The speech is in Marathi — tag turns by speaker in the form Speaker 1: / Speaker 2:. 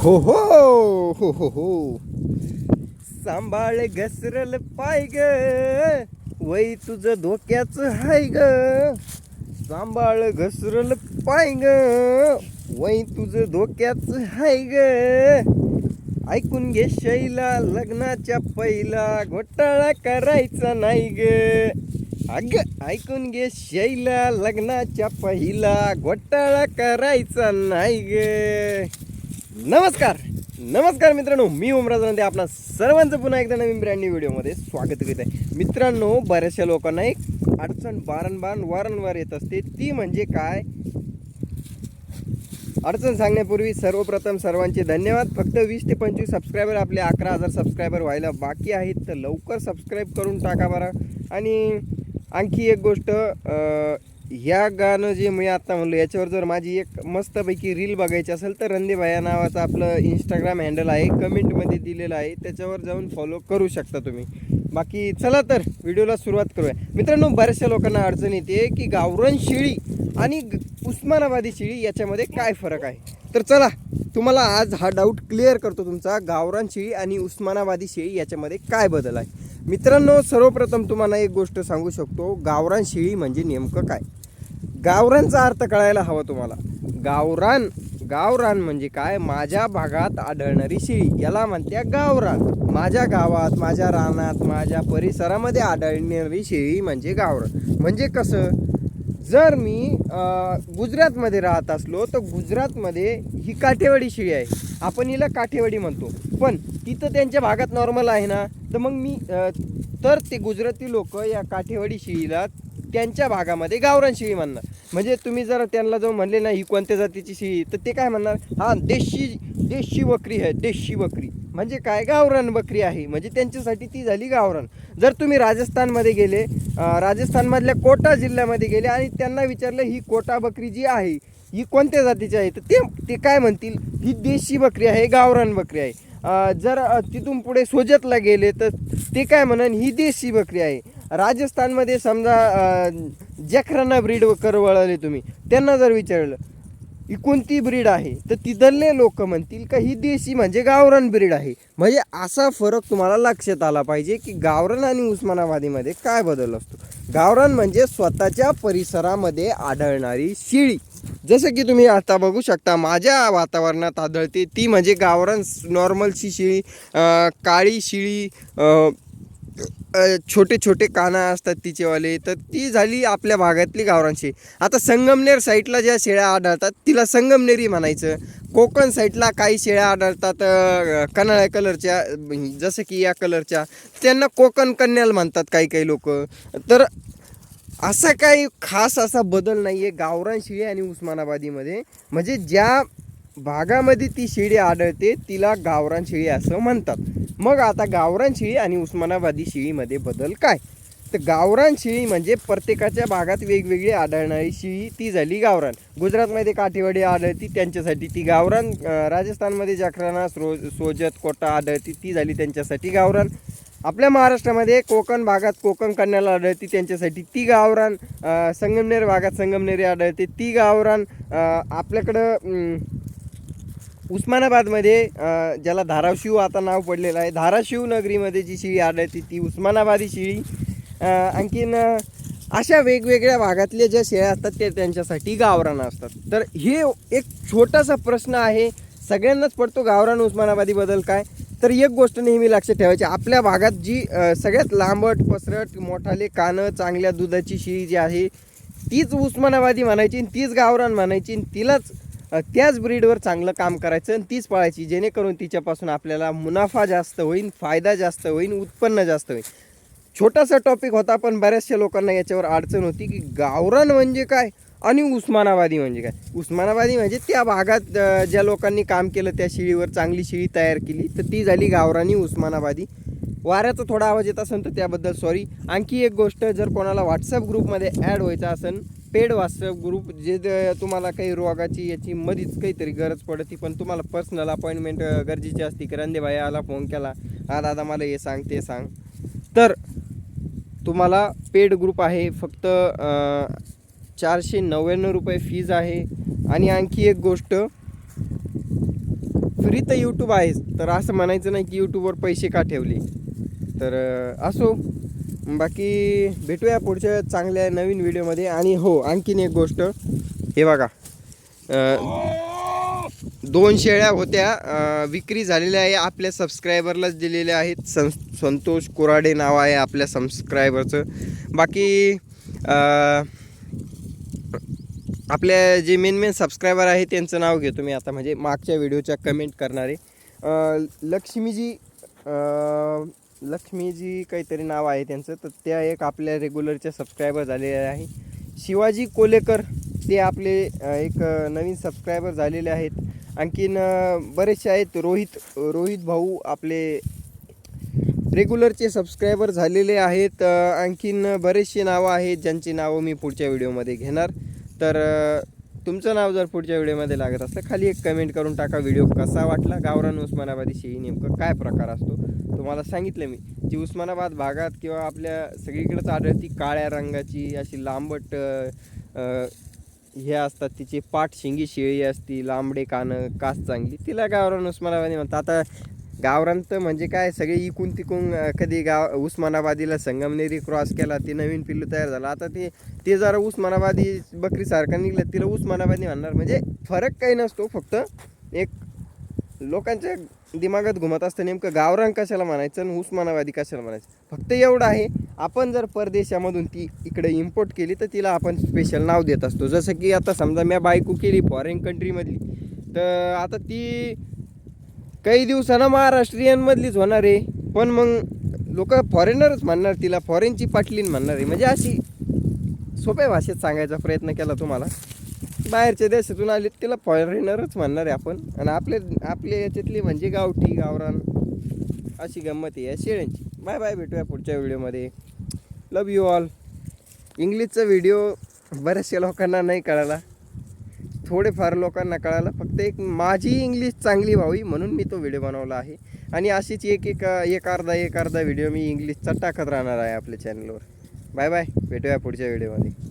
Speaker 1: हो हो हो हो हो. सांभाळ घसरल पाय ग. वय तुझं धोक्याच हाय ग. सांभाळ घसरल पाय ग. वय तुझं धोक्याच हाय ग. ऐकून घे शैला लग्नाच्या पहिला घोटाळा करायचा नाही ग. अग ऐकून घे शैला लग्नाच्या पहिला घोटाळा करायचा नाही ग. नमस्कार. नमस्कार मित्रांनो मी ओमराज रांदे आपणा सर्वांचं पुन्हा एकदा नवीन ब्रँड न्यू व्हिडिओमध्ये स्वागत करीत आहे मित्रांनो बऱ्याचशा लोकांना एक अडचण बारंबार वारंवार येत असते. ती म्हणजे काय? अडचण सांगण्यापूर्वी सर्वप्रथम सर्वांचे धन्यवाद. फक्त वीस ते पंचवीस सबस्क्रायबर आपले अकरा हजार सबस्क्रायबर व्हायला बाकी आहेत तर लवकर सबस्क्राईब करून टाका बरं. आणि आणखी एक गोष्ट या गाणं जे मी आत्ता म्हणलो याच्यावर जर माझी एक मस्तपैकी रील बघायची असेल तर रंदे नावाचं आपलं इंस्टाग्राम हँडल आहे. कमेंटमध्ये दिलेलं आहे. त्याच्यावर जाऊन फॉलो करू शकता तुम्ही. बाकी चला तर व्हिडिओला सुरुवात करूया. मित्रांनो बऱ्याचशा लोकांना अडचण येते की गावरण शिळी आणि ग- उस्मानाबादी शेळी याच्यामध्ये काय फरक आहे? तर चला तुम्हाला आज हा डाऊट क्लिअर करतो तुमचा. गावरान शेळी आणि उस्मानाबादी शेळी याच्यामध्ये काय बदल आहे? मित्रांनो सर्वप्रथम तुम्हाला एक गोष्ट सांगू शकतो. गावरान शेळी म्हणजे नेमकं काय? गावरानचा अर्थ कळायला हवा तुम्हाला. गावरान गावरान म्हणजे काय? माझ्या भागात आढळणारी शेळी. याला म्हणत्या गावरान. माझ्या गावात माझ्या रानात माझ्या परिसरामध्ये आढळणारी शेळी म्हणजे गावरान. म्हणजे कसं? जर मी गुजरातमध्ये राहत असलो तर गुजरातमध्ये ही काठेवाडी शेळी आहे. आपण हिला काठेवाडी म्हणतो. पण तिथं त्यांच्या भागात नॉर्मल आहे ना तर मग मी तर ते गुजराती लोक या काठेवाडी शेळीला त्यांच्या भागामध्ये गावरान शेळी म्हणणार. म्हणजे तुम्ही जर त्यांना जाऊन म्हणले ना ही कोणत्या जातीची शेळी तर ते काय म्हणणार? हा देशी देशी बकरी आहे देशी बकरी. म्हणजे काय? गावरान बकरी आहे. म्हणजे त्यांच्यासाठी ती झाली गावरान. जर तुम्ही राजस्थानमध्ये गेले राजस्थानमधल्या कोटा जिल्ह्यामध्ये गेले आणि त्यांना विचारलं ही कोटा बकरी जी आहे ही कोणत्या जातीची आहे? तर ते ते काय म्हणतील? ही देशी बकरी आहे गावरान बकरी आहे. जर तिथून पुढे सोजतला गेले तर ते काय म्हणन ही देशी बकरी आहे. राजस्थानमध्ये समजा जखरांना ब्रीड कर वळवले तुम्ही त्यांना जर विचारलं ही कोणती ब्रीड आहे? तर तिथले लोक म्हणतील का ही देशी म्हणजे गावरान ब्रीड आहे. म्हणजे असा फरक तुम्हाला लक्षात आला पाहिजे की गावरान आणि उस्मानाबादीमध्ये काय बदल असतो. गावरान म्हणजे स्वतःच्या परिसरामध्ये आढळणारी शिळी. जसं की तुम्ही आता बघू शकता माझ्या वातावरणात आढळते ती म्हणजे गावरान नॉर्मलची शिळी काळी शिळी छोटे छोटे काना असतात तिचेवाले तर ती झाली आपल्या भागातली गावरांची. आता संगमनेर साईडला ज्या शेळ्या आढळतात तिला संगमनेरी म्हणायचं. कोकण साईडला काही शेळ्या आढळतात कनाळ्या कलरच्या जसं की या कलरच्या. त्यांना कोकण कन्याल म्हणतात काही काही लोक. तर असा काही खास असा बदल नाही आहे गावरान शेळी आणि उस्मानाबादीमध्ये. म्हणजे ज्या भागामध्ये ती शेळी आढळते तिला गावरान शेळी असं म्हणतात. मग आता गावरान शेळी आणि उस्मानाबादी शेळीमध्ये बदल काय? तर गावरान शेळी म्हणजे प्रत्येकाच्या भागात वेगवेगळी आढळणारी शेळी ती झाली गावरान. गुजरातमध्ये काठेवाडी आढळती त्यांच्यासाठी ती गावरान. राजस्थानमध्ये जाखराना सो सोजत कोटा आढळती ती झाली त्यांच्यासाठी गावरान. आपल्या महाराष्ट्रामध्ये कोकण भागात कोकण कन्याला आढळती त्यांच्यासाठी ती गावरान. संगमनेर भागात संगमनेरी आढळते ती गावरान. आपल्याकडं उस्मानाबादमध्ये ज्याला धाराशिव आता नाव पडलेलं आहे धाराशिव नगरीमध्ये जी शिळी आढळते ती उस्मानाबादी शिळी. आणखीन अशा वेगवेगळ्या भागातल्या ज्या शेळ्या असतात ते त्यांच्यासाठी गावरानं असतात. तर हे एक छोटासा प्रश्न आहे. सगळ्यांनाच पडतो गावरान उस्मानाबादीबद्दल काय? तर एक गोष्ट नेहमी लक्षात ठेवायची आपल्या भागात जी सगळ्यात लांबट पसरट मोठाले कानं चांगल्या दुधाची शिळी जी आहे तीच उस्मानाबादी म्हणायची आणि तीच गावरान म्हणायची तिलाच त्याच ब्रीडवर चांगलं काम करायचं आणि तीच पाळायची जेणेकरून तिच्यापासून आपल्याला मुनाफा जास्त होईल फायदा जास्त होईल उत्पन्न जास्त होईल छोटासा टॉपिक होता पण बऱ्याचशा लोकांना याच्यावर अडचण होती की गावरान म्हणजे काय आणि उस्मानाबादी म्हणजे काय? उस्मानाबादी म्हणजे त्या भागात ज्या लोकांनी काम केलं त्या शिळीवर चांगली शिळी तयार केली तर ती झाली गावरानी उस्मानाबादी. वाऱ्याचा थोडा आवाज येत असेल तर त्याबद्दल सॉरी आणखी एक गोष्ट जर कोणाला व्हॉट्सअप ग्रुपमध्ये ॲड व्हायचं असेल पेड व्हॉट्सअप ग्रुप जे तुम्हाला काही रोगाची याची मधीच काहीतरी गरज पडती पण तुम्हाला पर्सनल अपॉइंटमेंट गरजेची असते की रंदे भाई आला फोन केला. हा दादा मला हे सांग ते सांग. तर तुम्हाला पेड ग्रुप आहे फक्त चारशे नव्याण्णव रुपये फीज आहे. आणि आणखी एक गोष्ट फ्री तर यूट्यूब आहेच तर असं म्हणायचं नाही की यूट्यूबवर पैसे का ठेवले? तर असो. बाकी भेटूया पुढच्या चांगल्या नवीन व्हिडिओमध्ये. आणि हो आणखीन एक गोष्ट. हे बघा. दोन शेळ्या होत्या. विक्री झालेल्या आहे. आपल्या सबस्क्रायबरलाच दिलेल्या आहेत. सं संतोष कोराडे नाव आहे आपल्या सबस्क्रायबरचं बाकी आपल्या जे मेन मेन सबस्क्रायबर आहे त्यांचं नाव घेतो मी आता. म्हणजे मागच्या व्हिडिओच्या कमेंट करणारे. लक्ष्मीजी लक्ष्मीजी काहीतरी नाव आहे त्यांचं तर त्या एक आपल्या रेग्युलरच्या सबस्क्रायबर झालेल्या आहे. शिवाजी कोलेकर ते आपले एक नवीन सबस्क्रायबर झालेले आहेत. आणखीन बरेचसे आहेत रोहित रोहित भाऊ आपले रेग्युलरचे सबस्क्रायबर झालेले आहेत. आणखीन बरेचसे नावं आहेत ज्यांची नावं मी पुढच्या व्हिडिओमध्ये घेणार. तर तुमचं नाव जर पुढच्या व्हिडिओमध्ये लागत असलं खाली एक कमेंट करून टाका व्हिडिओ कसा वाटला. गावरान उस्मानाबादी शेळी नेमकं काय प्रकार असतो? तुम्हाला सांगितलं मी. जी उस्मानाबाद भागात किंवा आपल्या सगळीकडेच आढळती काळ्या रंगाची अशी लांबट हे असतात तिचे पाठ शिंगी शेळी असती लांबडे कानं कास चांगली तिला गावरान उस्मानाबादी म्हणतात. आता गावरांत म्हणजे काय सगळे इकून तिकून कधी गाव उस्मानाबादीला संगमनेरी क्रॉस केला ते नवीन पिल्लू तयार झाला. आता ते ते जरा उस्मानाबादी बकरीसारखं निघलं तिला उस्मानाबादी म्हणणार. म्हणजे फरक काही नसतो फक्त एक लोकांच्या दिमागात घुमत असतं नेमकं गावरान कशाला म्हणायचं आणि उस्मानाबादी कशाला म्हणायचं. फक्त एवढं आहे आपण जर परदेशामधून ती इकडे इम्पोर्ट केली तर तिला आपण स्पेशल नाव देत असतो. जसं की आता समजा मी बायको केली फॉरेन कंट्रीमधली तर आता ती काही दिवसानं महाराष्ट्रीयनमधलीच होणार आहे. पण मग लोक फॉरेनरच म्हणणार तिला फॉरेनची पाटलीन म्हणणार आहे. म्हणजे अशी सोप्या भाषेत सांगायचा प्रयत्न केला तुम्हाला. बाहेरच्या देशातून आले तिला फॉरेनरच म्हणणार आहे आपण. आणि आपले आपल्या याच्यातली म्हणजे गावठी गावरान अशी गंमत आहे या शेळ्यांची. बाय बाय भेटूया पुढच्या व्हिडिओमध्ये. लव यू ऑल इंग्लिशचा व्हिडिओ बऱ्याचशा लोकांना नाही कळाला. थोडेफार लोकांना कळालं. फक्त एक माझी इंग्लिश चांगली व्हावी म्हणून मी तो व्हिडिओ बनवला आहे. आणि अशीच एक एक एक अर्धा एक अर्धा व्हिडिओ मी इंग्लिशचा टाकत राहणार आहे आपल्या चॅनलवर बाय बाय भेटूया पुढच्या व्हिडिओमध्ये